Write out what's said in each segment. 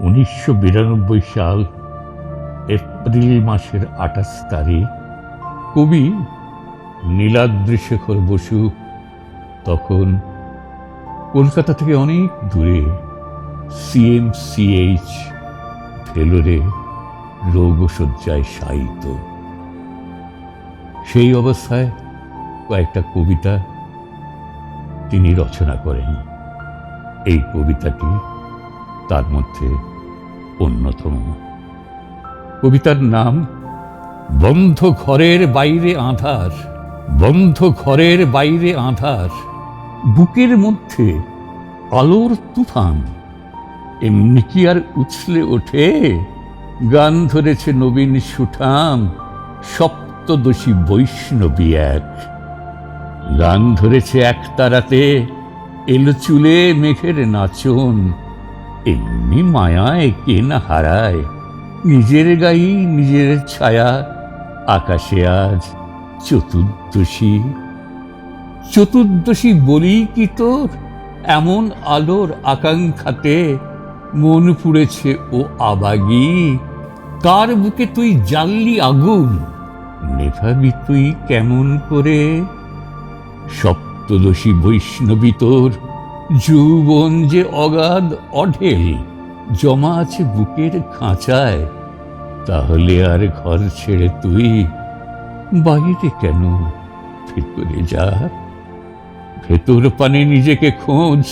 উনিশশো বিরানব্বই সাল, এপ্রিল মাসের আঠাশ তারিখ, কবি নীলাদ্রি শেখর বসু তখন কলকাতা থেকে অনেক দূরে সিএমসিএইচ ভেলোরে রোগশয্যায় শায়িত। সেই অবস্থায় কয়েকটা কবিতা তিনি রচনা করেন। এই কবিতাটি তার মধ্যে অন্যতম। কবিতার নাম, বন্ধ ঘরের বাইরে আধার, বন্ধ ঘরের বাইরে আধার। বুকের মধ্যে আলোর তুফান, এমনি কি আর উছলে ওঠে? গান ধরেছে নবীন সুঠাম, সপ্তদশী বৈষ্ণবী এক। গান ধরেছে এক তারাতে, এলো চুলে মেঘের নাচন এমনি মায়ায় কে না হারায়? নিজের গাই নিজের ছায়া, আকাশে আজ চতুর্দশী। চতুর্দশী বলি কি তোর? এমন আলোর আকাঙ্ক্ষাতে মন পুড়েছে ও আবাগি। কার বুকে তুই জ্বাললি আগুন? নেভাবি তুই কেমন করে? সপ্তদশী বৈষ্ণবী তোর যৌবন যে অগাধ অঢেল, জমা আছে বুকের খাঁচায়, তাহলে আর ঘর ছেড়ে তুই বাইরে কেন ভেতরে যা? ভেতর পানে নিজেকে খোঁজ,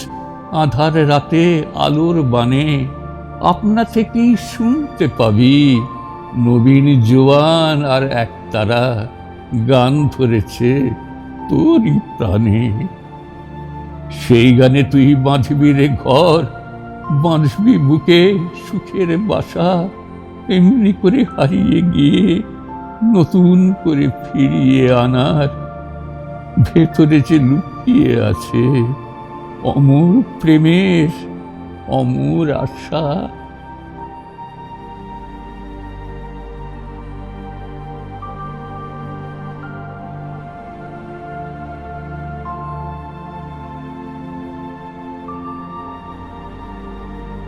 আধার রাতে আলোর বানে আপনা থেকেই শুনতে পাবি, নবীন জোয়ান আর এক তারা গান ধরেছে তোরই প্রাণে। সেই গানে তুই বাঁধবি রে ঘর, বাঁধবি বুকে সুখের বাসা, এমনি করে হারিয়ে গিয়ে নতুন করে ফিরিয়ে আনার। ভেতরে যে লুকিয়ে আছে অমর প্রেমের, অমর আশা।